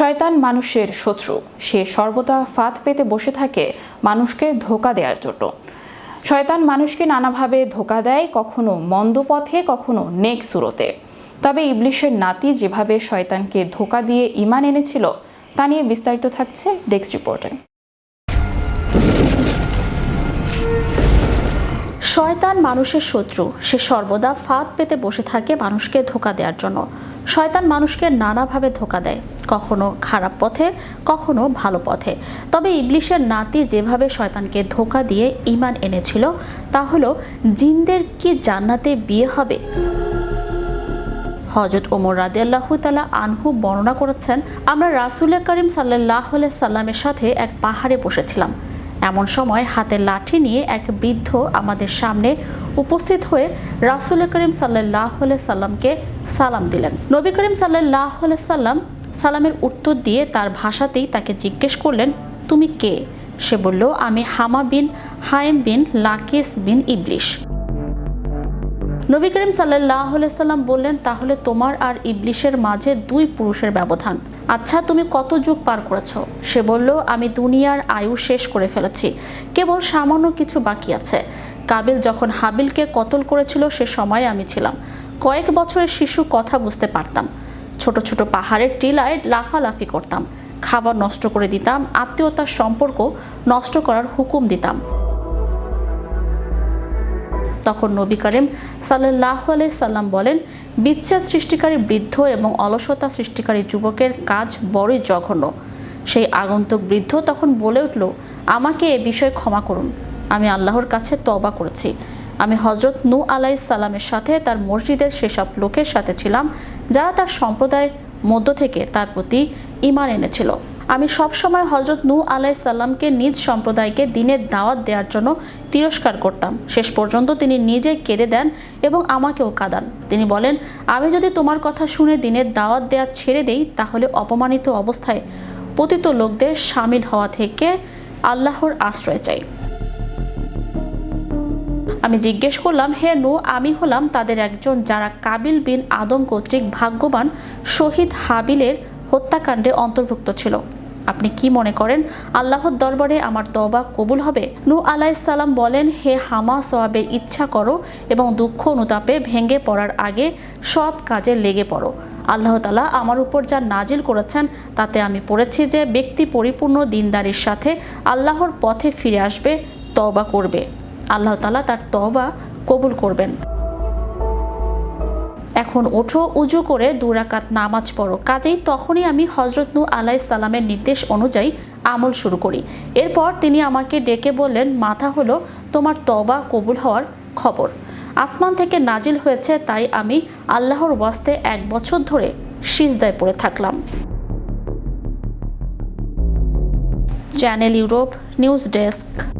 শয়তান মানুষের শত্রু। সে সর্বদা ফাঁদ পেতে বসে থাকে মানুষকে ধোকা দেওয়ার জন্য। শয়তান মানুষকে নানাভাবে ধোকা দেয়, কখনো মন্দ পথে, কখনো নেক সুরতে। তবে ইবলিশের নাতি যেভাবে শয়তানকে ধোকা দিয়ে ইমান এনেছিল, তা নিয়ে বিস্তারিত থাকছে ডেস্ক রিপোর্টে। শয়তান মানুষের শত্রু। সে সর্বদা ফাঁদ পেতে বসে থাকে মানুষকে ধোকা দেওয়ার জন্য। শয়তান মানুষকে নানাভাবে ধোকা দেয়, কখনো খারাপ পথে, কখনো ভালো পথে। তবে ইবলিশের নাতি যেভাবে শয়তানকে ধোকা দিয়ে ইমান এনেছিল, তা হলো, জিনদের কি জান্নাতে বিয়ে হবে? হজরত ওমর রাদিয়াল্লাহু তালা আনহু বর্ণনা করেছেন, আমরা রাসুল করিম সাল্লাহ সাল্লামের সাথে এক পাহাড়ে বসেছিলাম। এমন সময় হাতে লাঠি নিয়ে এক বৃদ্ধ আমাদের সামনে উপস্থিত হয়ে রাসুল করিম সাল্লাহ সাল্লামকে সালাম দিলেন। নবী করিম সাল্লাহ সাল্লাম সালামের উত্তর দিয়ে তার ভাষাতেই তাকে জিজ্ঞেস করলেন, তুমি কে? সে বলল, আমি হামা বিন হায়েম বিন লাকিস বিন ইবলিশ। নবী করিম সাল্লাহ সাল্লাম বললেন, তাহলে তোমার আর ইবলিশের মাঝে দুই পুরুষের ব্যবধান। আচ্ছা তুমি কত যুগ পার করেছ? সে বলল, আমি দুনিয়ার আয়ু শেষ করে ফেলেছি। কেবল সামান্য কিছু বাকি আছে। কাবিল যখন হাবিলকে কতল করেছিল, সে সময় আমি ছিলাম। কয়েক বছরের শিশু কথা বুঝতে পারতাম। ছোট ছোট পাহাড়ের টিলায় লাফালাফি করতাম। খাবার নষ্ট করে দিতাম। আত্মীয়তার সম্পর্ক নষ্ট করার হুকুম দিতাম। তখন নবী করিম সাল্লাহ সাল্লাম বলেন, বিচ্ছেদ সৃষ্টিকারী বৃদ্ধ এবং অলসতা সৃষ্টিকারী যুবকের কাজ বড়ই জঘন্য। সেই আগন্তুক বৃদ্ধ তখন বলে উঠল, আমাকে এ বিষয়ে ক্ষমা করুন। আমি আল্লাহর কাছে তবা করেছি। আমি হজরত নু আলাই সালামের সাথে তার মসজিদের সেসব লোকের সাথে ছিলাম, যারা তার সম্প্রদায় মধ্য থেকে তার প্রতি ইমান এনেছিল। আমি সবসময় হজরত নূ আলাই সাল্লামকে নিজ সম্প্রদায়কে দিনের দাওয়াত দেওয়ার জন্য তিরস্কার করতাম। শেষ পর্যন্ত তিনি নিজে কেঁদে দেন এবং আমাকেও কাঁদান। তিনি বলেন, আমি যদি তোমার কথা শুনে দিনের দাওয়াত দেওয়া ছেড়ে দেই, তাহলে অপমানিত অবস্থায় পতিত লোকদের সামিল হওয়া থেকে আল্লাহর আশ্রয় চাই। আমি জিজ্ঞেস করলাম, হে নু আমি হলাম তাদের একজন যারা কাবিল বিন আদম কর্তৃক ভাগ্যবান শহীদ হাবিলের হত্যাকাণ্ডে অন্তর্ভুক্ত ছিল। আপনি কি মনে করেন, আল্লাহর দরবারে আমার তবা কবুল হবে? নু আলাইসাল্লাম বলেন, হে হামা সোয়াবের ইচ্ছা করো এবং দুঃখ অনুতাপে ভেঙে পড়ার আগে সৎ কাজে লেগে পড়ো। আল্লাহ তালা আমার উপর যা নাজিল করেছেন, তাতে আমি পড়েছি যে ব্যক্তি পরিপূর্ণ দিনদারির সাথে আল্লাহর পথে ফিরে আসবে তবা করবে। আল্লাহ তালা তার তবা কবুল করবেন। এখন ওঠো, উজু করে দুরাকাত নামাজ পড়ো। কাজেই তখনই আমি হজরত নু আলাই সালামের নির্দেশ অনুযায়ী আমল শুরু করি। এরপর তিনি আমাকে ডেকে বললেন, মাথা হলো তোমার তবা কবুল হওয়ার খবর। আসমান থেকে নাজিল হয়েছে, তাই আমি আল্লাহর ওয়াস্তে এক বছর ধরে সিজদায় পড়ে থাকলাম। Channel Europe news desk.